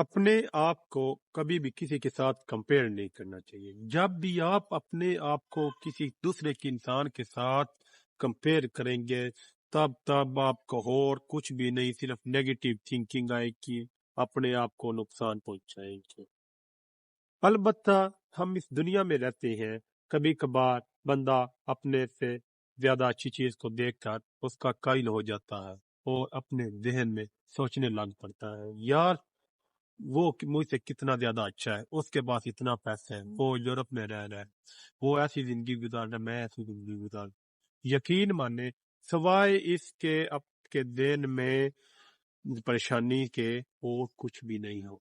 अपने आप को कभी भी किसी के साथ कंपेयर नहीं करना चाहिए। जब भी आप अपने आप को किसी दूसरे के इंसान के साथ कंपेयर करेंगे, तब तब आपको और कुछ भी नहीं, सिर्फ़ नेगेटिव थिंकिंग आएगी, अपने आप को नुकसान पहुंचाएँगे। अलबत्ता हम इस दुनिया में रहते हैं कभी कभार बंदा अपने से ज़्यादा अच्छी चीज़ को देखकर उसका कायल हो जाता है और अपने जहन में सोचने लग पड़ता है। यार वो कि- मुझसे कितना ज़्यादा अच्छा है उसके पास इतना पैसा है वो यूरोप में रह रहा है वो ऐसी ज़िंदगी गुजार रहा है मैं ऐसी ज़िंदगी गुजार। यकीन माने सवाए इसके आपके दिन में परेशानी के और कुछ भी नहीं हो।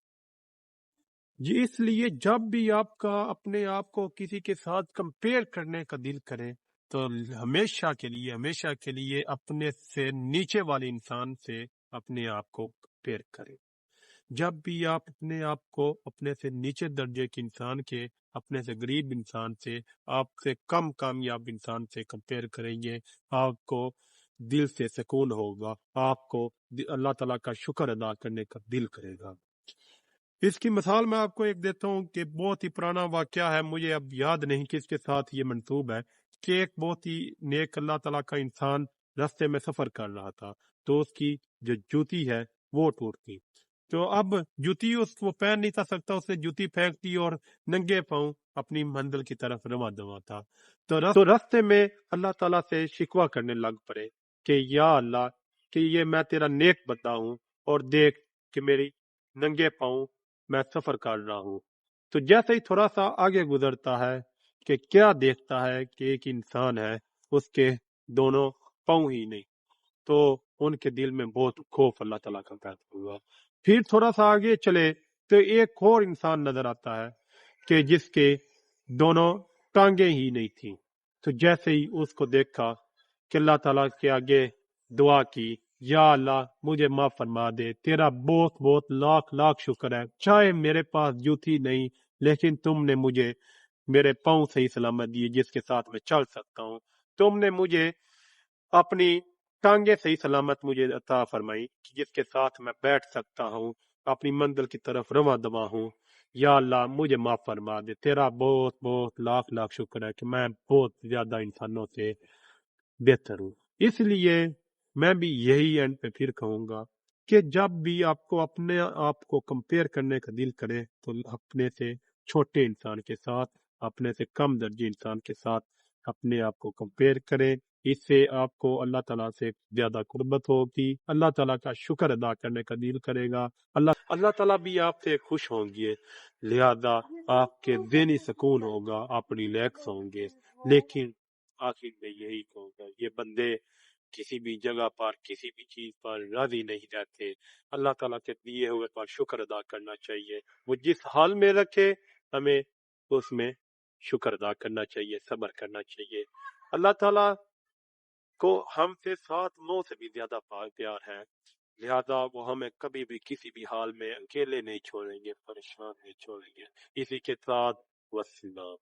जी इसलिए जब भी आपका अपने आप को किसी के साथ कंपेयर करने का दिल करे तो हमेशा के लिए हमेशा के लिए अपने से नीचे वाले इंसान से अपने आप को कंपेयर करें। जब भी आप अपने आप को अपने से नीचे दर्जे के इंसान के, अपने से गरीब इंसान से, आपसे कम कामयाब इंसान से कंपेयर करेंगे, आपको दिल से सुकून होगा, आपको अल्लाह ताला का शुक्र अदा करने का दिल करेगा। इसकी मिसाल मैं आपको एक देता हूँ कि बहुत ही पुराना वाक्य है, मुझे अब याद नहीं किसके साथ ये मनसूब है, कि एक बहुत ही नेक अल्लाह तला का इंसान रास्ते में सफ़र कर रहा था तो उसकी जो जूती है वो टूट गई। तो अब जूती उसको पहन नहीं था सकता उसने जूती फेंक दी और नंगे पाँव अपनी मंजिल की तरफ़ रवा दवा था। तो रस, तो रास्ते में अल्लाह ताला से शिकवा करने लग पड़े कि या अल्लाह कि ये मैं तेरा नेक बंदा हूँ और देख कि मेरी नंगे पाँव मैं सफ़र कर रहा हूँ। तो जैसे ही थोड़ा सा आगे गुजरता है कि क्या देखता है कि एक इंसान है उसके दोनों पाँव ही नहीं। तो उनके दिल में बहुत खौफ अल्लाह तला का पैदा हुआ। फिर थोड़ा सा आगे चले तो एक और इंसान नज़र आता है कि जिसके दोनों टांगे ही नहीं थी। तो जैसे ही उसको देखा कि अल्लाह ताला के आगे दुआ की, या अल्लाह, मुझे माफ़ फरमा दे, तेरा बहुत बहुत लाख लाख शुक्र है। चाहे मेरे पास जूती नहीं, लेकिन तुमने मुझे, मेरे पाँव सही सलामत दिए जिसके साथ मैं चल सकता हूँ। तुमने मुझे अपनी टांगे सही सलामत मुझे अता फरमाई कि जिसके साथ मैं बैठ सकता हूँ, अपनी मंजिल की तरफ़ रवा दवा हूँ। या अल्लाह, मुझे माफ़ फरमा दे। तेरा बहुत बहुत लाख लाख शुक्र है कि मैं बहुत ज़्यादा इंसानों से बेहतर हूँ। इसलिए मैं भी यही एंड पे फिर कहूँगा कि जब भी आपको अपने आप को कंपेयर करने का दिल करे तो अपने से छोटे इंसान के साथ, अपने से कम दर्जे इंसान के साथ अपने आप को कंपेयर करें। इससे आपको अल्लाह ताला से ज़्यादा कुर्बत होगी। अल्लाह ताला का शुक्र अदा करने का दिल करेगा। अल्लाह अल्लाह ताला भी आपसे खुश होंगे। लिहाजा आपके जहनी सुकून होगा आप रिलैक्स होंगे। लेकिन आखिर में यही कहूँगा, ये बंदे किसी भी जगह पर, किसी भी चीज़ पर राज़ी नहीं रहते। अल्लाह ताला के दिए हुए पर शुक्र अदा करना चाहिए। वो जिस हाल में रखे, हमें उसमें शुक्र अदा करना चाहिए, सब्र करना चाहिए। अल्लाह ताला को हमसे सात नौ से भी ज़्यादा प्यार है। लिहाजा वो हमें कभी भी किसी भी हाल में अकेले नहीं छोड़ेंगे, परेशान नहीं छोड़ेंगे। इसी के साथ वसलाम